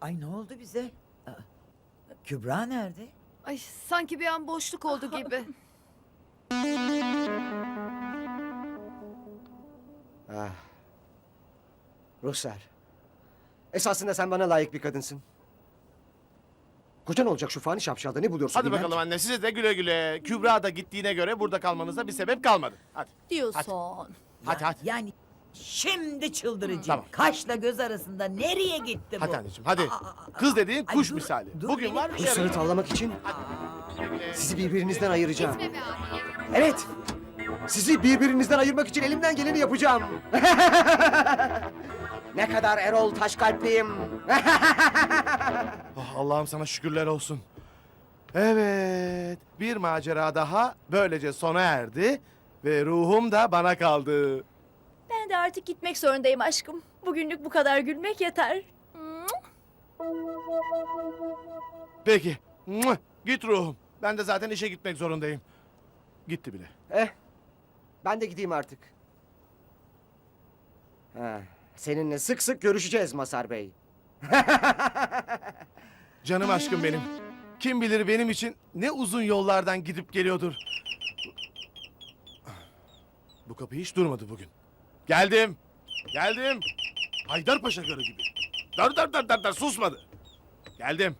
Ay ne oldu bize? Aa, Kübra nerede? Ay sanki bir an boşluk oldu gibi. Ah. Ruhsar. Esasında sen bana layık bir kadınsın. Kocan olacak şu fani şapşalda ne buluyorsun? Hadi bilmem bakalım ki. anne size de güle güle. Kübra da gittiğine göre burada kalmanıza bir sebep kalmadı. Hadi. Diyorsun. Hadi hadi. Yani şimdi çıldıracağım. Tamam. Kaşla göz arasında nereye gitti bu? Hadi anneciğim hadi. Aa, aa, aa. Kız dediğin Ay, kuş dur, misali. dur, Bugün beni- var yarın. tavlamak için sizi birbirinizden ayıracağım. Evet. Sizi birbirinizden ayırmak için elimden geleni yapacağım. ne kadar Erol Taşkalpliyim. Oh, Allah'ım sana şükürler olsun. Evet. Bir macera daha böylece sona erdi. Ve ruhum da bana kaldı. Artık gitmek zorundayım aşkım. Bugünlük bu kadar gülmek yeter. Peki. Muah! Git ruhum. Ben de zaten işe gitmek zorundayım. Gitti bile. eh, ben de gideyim artık. Ha, seninle sık sık görüşeceğiz Masar Bey. Canım aşkım benim. Kim bilir benim için ne uzun yollardan gidip geliyordur. Bu kapı hiç durmadı bugün. Geldim. Geldim. Haydarpaşa garı gibi. Dar dar dar dar dar susmadı. Geldim.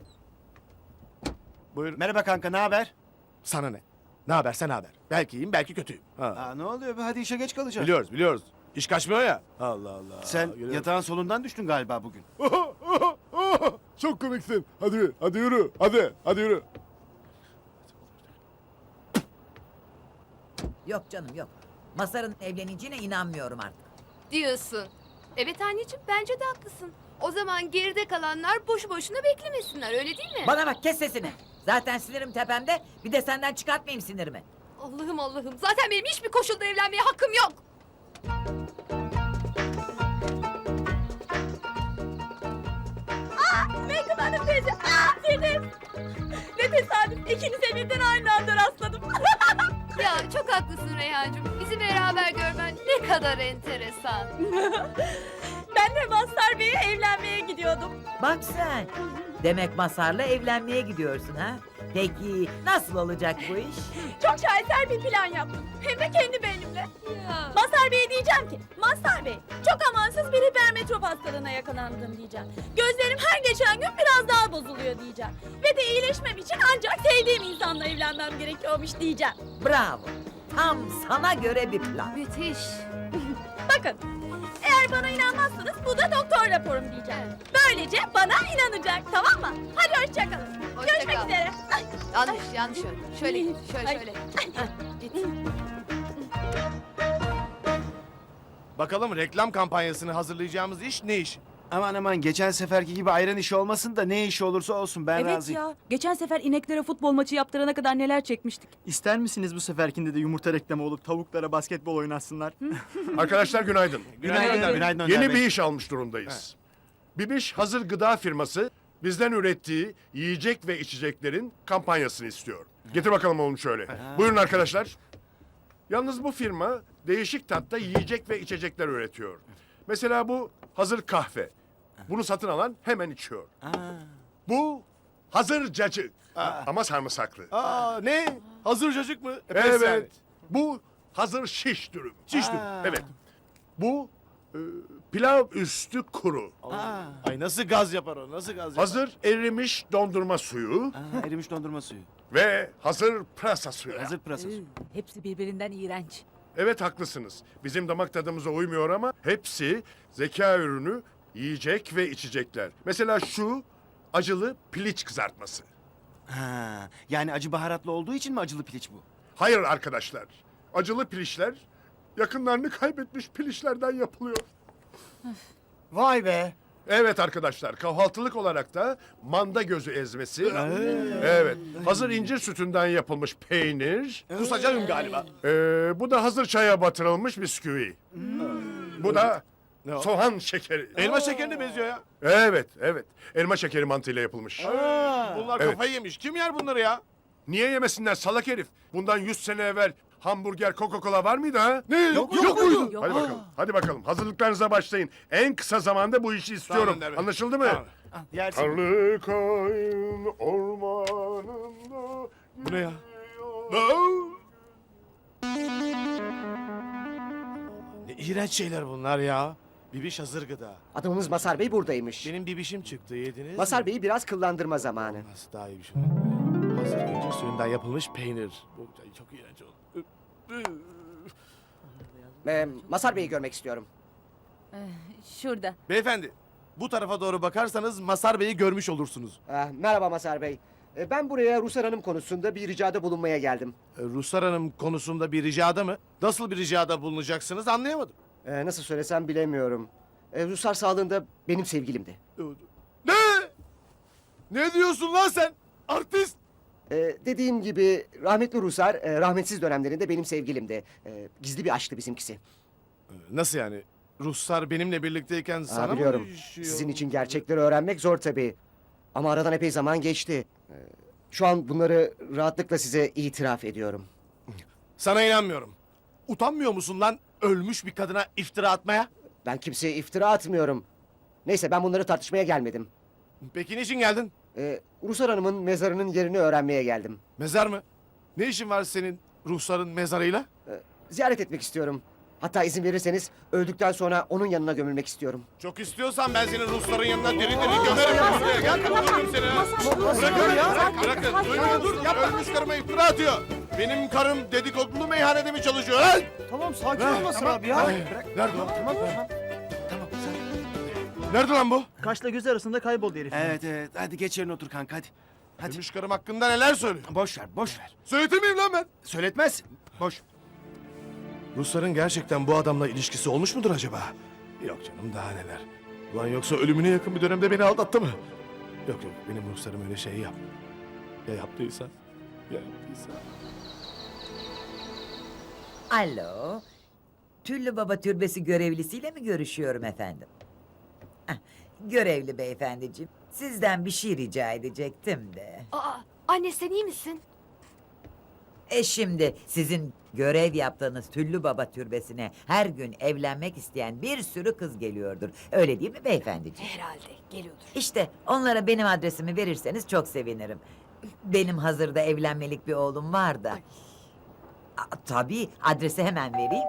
Buyur. Merhaba kanka, ne haber? Sana ne? Ne haber sen haber? Belki iyiyim belki kötüyüm. Ha. Aa, ne oluyor be? Hadi işe geç kalacağız. Biliyoruz biliyoruz. İş kaçmıyor ya. Allah Allah. Sen Görüyorum. yatağın solundan düştün galiba bugün. Çok komiksin. Hadi hadi yürü. Hadi hadi yürü. Yok canım yok. Masar'ın evleneceğine inanmıyorum artık. Diyorsun. Evet anneciğim bence de haklısın. O zaman geride kalanlar boşu boşuna beklemesinler öyle değil mi? Bana bak kes sesini. Zaten sinirim tepemde. Bir de senden çıkartmayayım sinirimi. Allah'ım Allah'ım zaten benim hiçbir koşulda evlenmeye hakkım yok. Menkıbe Hanım teyze. Aa Firdevs. Ne tesadüf. İkinize birden aynı anda rastladım. Haklısın Reyhancığım. Bizi beraber görmen ne kadar enteresan. ben de Mazhar Bey'e evlenmeye gidiyordum. Bak sen. Demek Masar'la evlenmeye gidiyorsun ha? Peki nasıl olacak bu iş? Çok şaheser bir plan yaptım. Hem de kendi benimle. Ya. Mazhar Bey'e diyeceğim ki, Mazhar Bey çok amansız bir hipermetrop hastalığına yakalandım diyeceğim. Gözlerim her geçen gün biraz daha bozuluyor diyeceğim. Ve de iyileşmem için ancak sevdiğim insanla evlenmem gerekiyormuş diyeceğim. Bravo. Tam sana göre bir plan. Müthiş. Bakın, eğer bana inanmazsanız bu da doktor raporum diyeceğim. Böylece bana inanacak, tamam mı? Hadi hoşçakalın. Hoşça Görüşmek kal. üzere. Ay, Yanlış yanlış şöyle. Şöyle git şöyle Ay. şöyle. Git. Bakalım reklam kampanyasını hazırlayacağımız iş ne iş? Aman aman geçen seferki gibi ayran işi olmasın da ne işi olursa olsun ben Evet razıyım. ya. Geçen sefer ineklere futbol maçı yaptırana kadar neler çekmiştik. İster misiniz bu seferkinde de yumurta reklamı olup tavuklara basketbol oynatsınlar? Arkadaşlar günaydın. Günaydın. Günaydın, Önder Yeni Bey. bir iş almış durumdayız. Bibiş Hazır Gıda firması bizden ürettiği yiyecek ve içeceklerin kampanyasını istiyor. Getir bakalım onu şöyle. Buyurun arkadaşlar. Yalnız bu firma değişik tatta yiyecek ve içecekler üretiyor. Mesela bu hazır kahve. Bunu satın alan hemen içiyor. Aa, Bu hazır cacık. Ama sarımsaklı. Aa ne? Hazır çocuk mu? E, pes yani. Evet. Bu hazır şiş dürüm. Şiş dürüm. Evet. Bu e, pilav üstü kuru. aa, Ay nasıl gaz yapar o? Nasıl gaz yapar? Hazır erimiş dondurma suyu aa, erimiş dondurma suyu. ve hazır pırasa suyu. Hazır pırasa suyu. Hepsi birbirinden iğrenç. Evet haklısınız. Bizim damak tadımıza uymuyor ama hepsi zeka ürünü yiyecek ve içecekler. Mesela şu acılı piliç kızartması. Ha, yani acı baharatlı olduğu için mi acılı piliç bu? Hayır arkadaşlar. Acılı piliçler yakınlarını kaybetmiş piliçlerden yapılıyor. Vay be. Evet arkadaşlar kahvaltılık olarak da manda gözü ezmesi. Evet. Hazır incir sütünden yapılmış peynir. Kusacağım galiba. Ee, bu da hazır çaya batırılmış bisküvi. Bu da soğan şekeri. Elma şekerine benziyor ya. Evet, evet. Elma şekeri mantığıyla yapılmış. Bunlar Evet. kafayı yemiş. Kim yer bunları ya? Niye yemesinler salak herif? Bundan 100 sene evvel hamburger, Coca-Cola var mıydı ha? Ne? Yok, yok, muydu? Hadi bakalım. Hadi bakalım. Hazırlıklarınıza başlayın. En kısa zamanda bu işi istiyorum. Bey. Anlaşıldı mı? Tamam. Yersin. Karlı kayın ormanında Bu ne ya? Ne iğrenç şeyler bunlar ya. Bibiş hazır gıda. Adamımız Masar Bey buradaymış. Benim bibişim çıktı yediniz Masar mi? Bey'i biraz kıllandırma zamanı. Nasıl daha iyi bir şey. Hazır incir suyundan yapılmış peynir. Bu çok iğrenç oldu. Ee, Masar Bey'i görmek istiyorum. Şurada. Beyefendi, bu tarafa doğru bakarsanız Masar Bey'i görmüş olursunuz. Ah, merhaba Masar Bey. Ee, ben buraya Rusar Hanım konusunda bir ricada bulunmaya geldim. Ee, Ruslar Hanım konusunda bir ricada mı? Nasıl bir ricada bulunacaksınız anlayamadım. Ee, nasıl söylesem bilemiyorum. Ee, Rusar sağlığında benim sevgilimdi. Ne? Ne diyorsun lan sen? Artist! Ee, dediğim gibi rahmetli Rusar e, rahmetsiz dönemlerinde benim sevgilimdi. Ee, gizli bir aşktı bizimkisi. Nasıl yani? Ruslar benimle birlikteyken sana biliyorum. mı işiyor? Sizin için gerçekleri öğrenmek zor tabii. Ama aradan epey zaman geçti. Ee, şu an bunları rahatlıkla size itiraf ediyorum. Sana inanmıyorum. Utanmıyor musun lan ölmüş bir kadına iftira atmaya? Ben kimseye iftira atmıyorum. Neyse ben bunları tartışmaya gelmedim. Peki niçin geldin? Ee, Rusar Hanım'ın mezarının yerini öğrenmeye geldim. Mezar mı? Ne işin var senin Rusların mezarıyla? Ziyaret etmek istiyorum. Hatta izin verirseniz öldükten sonra onun yanına gömülmek istiyorum. Çok istiyorsan ben seni Rusların yanına diri diri gömerim. Buraya gel öldürürüm seni. ha. Bırakın ya. Bırakın. Duyma dur. Yapma. Ölmüş karıma iftira atıyor. Benim karım dedikodulu meyhanede mi çalışıyor lan? Tamam sakin olmasın abi ya. Nerede lan? Nerede lan bu? Kaşla göz arasında kayboldu herif. Evet evet hadi geç yerine otur kanka hadi. Hadi. Ölmüş karım hakkında neler söylüyor? Boş ver boş ver. Söyletemeyim lan ben. Söyletmez. Boş. Rusların gerçekten bu adamla ilişkisi olmuş mudur acaba? Yok canım daha neler. Ulan yoksa ölümüne yakın bir dönemde beni aldattı mı? Yok yok benim Ruslarım öyle şey yap. Ya yaptıysa? Ya yaptıysa? Alo. Tüllü Baba Türbesi görevlisiyle mi görüşüyorum efendim? Görevli beyefendiciğim. Sizden bir şey rica edecektim de. Aa, anne sen iyi misin? E şimdi sizin görev yaptığınız Tüllü Baba Türbesi'ne her gün evlenmek isteyen bir sürü kız geliyordur. Öyle değil mi beyefendiciğim? Herhalde geliyordur. İşte onlara benim adresimi verirseniz çok sevinirim. Benim hazırda evlenmelik bir oğlum var da. Aa, tabii adresi hemen vereyim.